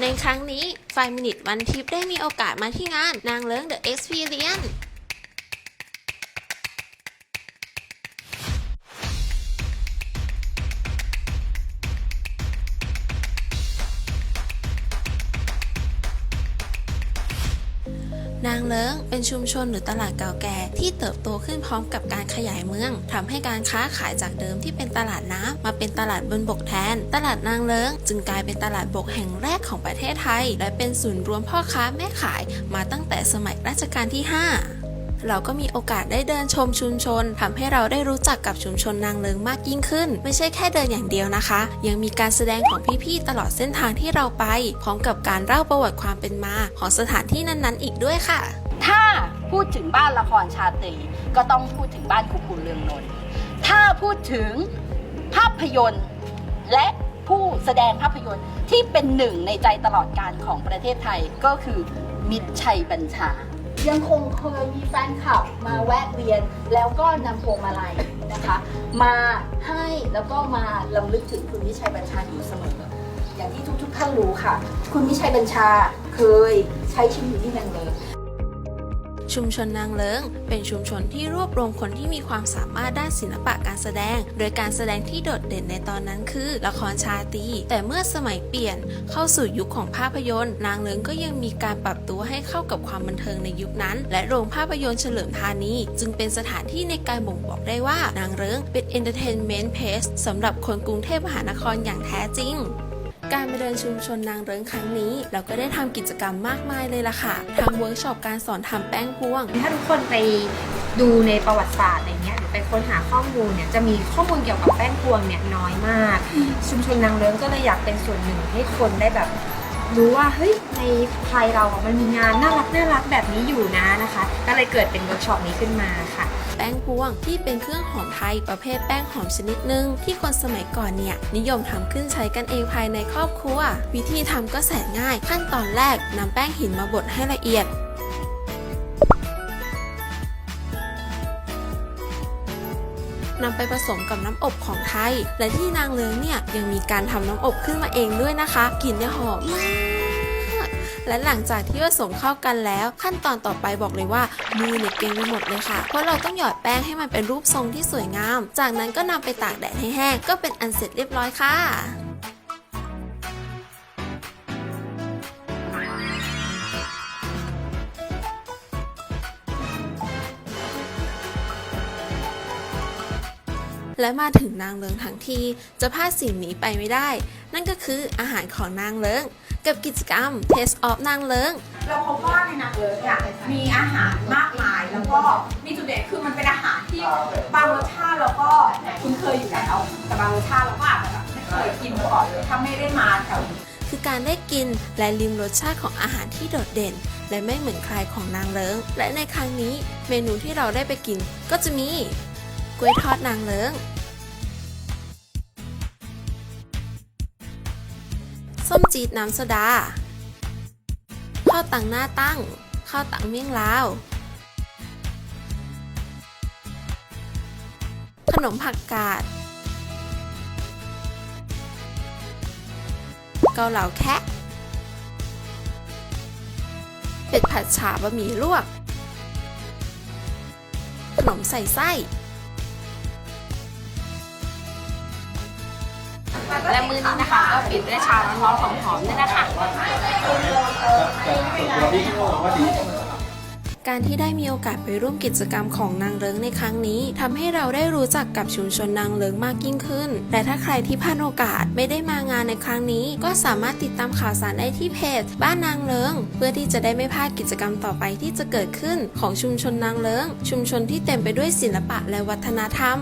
ในครั้งนี้ไฟมินิทวันทิปได้มีโอกาสมาที่งานนางเลิ้ง The Experience น นางเลิ้งเป็นชุมชนหรือตลาดเก่าแก่ที่เติบโตขึ้นพร้อมกับการขยายเมืองทำให้การค้าขายจากเดิมที่เป็นตลาดน้ำมาเป็นตลาดบนบกแทน ตลาดนางเลิ้งจึงกลายเป็นตลาดบกแห่งแรกของประเทศไทย และเป็นศูนย์รวมพ่อค้าแม่ขายมาตั้งแต่สมัยรัชกาลที่ 5 เราก็มีโอกาสได้เดินชมชุมชนทำให้เราได้รู้จักกับชุมชนนางเลิงมากยิ่งขึ้น ไม่ใช่แค่เดินอย่างเดียวนะคะ ยังมีการแสดงของพี่ๆตลอดเส้นทางที่เราไป พร้อมกับการเล่าประวัติความเป็นมา ของสถานที่นั้นๆ อีกด้วยค่ะ ถ้าพูดถึงบ้านละครชาตรีก็ต้องพูดถึงบ้านครูคุณเรืองนนท์ถ้าพูดถึงภาพยนตร์และผู้แสดงภาพยนตร์ที่เป็นหนึ่งในใจตลอดการของประเทศไทยก็คือมิตรชัยบัญชา ยังคงเคยมีแฟนคลับมาแวะเวียน แล้วก็นำพวงมาลัยนะคะ มาให้แล้วก็มาลำลึกถึงคุณมิชัยบัญชาอยู่เสมอ อย่างที่ทุกๆท่านรู้ค่ะ คุณมิชัยบัญชาเคยใช้ชีวิตอยู่ที่นางเลิง ชุมชนนางเลิงเป็นชุมชนที่รวบรวมคนที่มีความสามารถด้านศิลปะการแสดง โดยการแสดงที่โดดเด่นในตอนนั้นคือ ละครชาตรีแต่เมื่อสมัยเปลี่ยนเข้าสู่ยุคของภาพยนตร์ นางเลิงก็ยังมีการปรับตัวให้เข้ากับความบันเทิงในยุคนั้น และโรงภาพยนตร์เฉลิมธานีจึงเป็นสถานที่ในการบ่งบอกได้ว่านางเลิงเป็น entertainment place สำหรับคนกรุงเทพมหานครอย่างแท้จริง การมาเดินชุมชนนางเริงครั้งนี้ เราก็ได้ทำกิจกรรมมากมายเลยล่ะค่ะทั้งเวิร์กช็อปการสอนทำแป้งพวง ถ้าทุกคนไปดูในประวัติศาสตร์อะไรเงี้ยหรือไปค้นหาข้อมูลเนี่ยจะมีข้อมูลเกี่ยวกับแป้งพวงเนี่ยน้อยมาก ชุมชนนางเลิ้งก็เลยอยากเป็นส่วนหนึ่งให้คนได้แบบ รู้ว่าเฮ้ยในไทยเราอะมันมีงานน่ารักน่ารักแบบนี้อยู่นะนะคะ ก็เลยเกิดเป็นเวิร์กช็อปนี้ขึ้นมาค่ะ แป้งพวง ที่เป็นเครื่องหอมไทยประเภทแป้งหอมชนิดหนึ่งที่คนสมัยก่อนเนี่ยนิยมทำขึ้นใช้กันเองภายในครอบครัว วิธีทำก็แสนง่าย ขั้นตอนแรกนำแป้งหินมาบดให้ละเอียดนำไปผสมกับน้ำอบของไทย และที่นางเลิงเนี่ยยังมีการทำน้ำอบขึ้นมาเองด้วยนะคะกลิ่นเนี่ยหอมมาก และหลังจากที่ผสมเข้ากันแล้ว ขั้นตอนต่อไปบอกเลยว่ามือเนี่ยเก่งไปหมดเลยค่ะ เพราะเราต้องหยอดแป้งให้มันเป็นรูปทรงที่สวยงาม จากนั้นก็นำไปตากแดดให้แห้งก็เป็นอันเสร็จเรียบร้อยค่ะและมาถึงนางเลิงทั้งทีจะพลาดสิ่งนี้ไปไม่ได้ นั่นก็คืออาหารของนางเลิงกับกิจกรรม Taste of นางเลิงเราพบว่าในนางเลิศเนี่ยมีอาหารมากมายแล้วก็มีจุดเด่นคือมันเป็นอาหารที่บางรสชาติเราก็คุ้นเคยอยู่แล้วแต่บางรสชาติเราก็อาจจะแบบไม่เคยกินมาก่อนเลยถ้าไม่ได้มาแถวนี้คือการได้กินและลิมรสชาติของอาหารที่โดดเด่น และไม่เหมือนใครของนางเลิงและในครั้งนี้เมนูที่เราได้ไปกินก็จะมีกล้วยทอดนางเลิง ส้มจีดน้ำโซดา ข้าวตังหน้าตั้ง ข้าวตังเมี่ยงลาว ขนมผักกาด เกาเหลาแคะเป็ดผัดฉาบะหมี่ลวก ขนมใส่ไส้ และมื้อนี้นะคะก็ปิดด้วยชาร้อนๆหอมๆด้วยนะคะการที่ได้มีโอกาสไปร่วมกิจกรรมของนางเลิงในครั้งนี้ทำให้เราได้รู้จักกับชุมชนนางเลิงมากยิ่งขึ้น และถ้าใครที่พลาดโอกาสไม่ได้มางานในครั้งนี้ ก็สามารถติดตามข่าวสารได้ที่เพจ บ้านนางเลิง เพื่อที่จะได้ไม่พลาดกิจกรรมต่อไปที่จะเกิดขึ้นของชุมชนนางเลิง ชุมชนที่เต็มไปด้วยศิลปะและวัฒนธรรม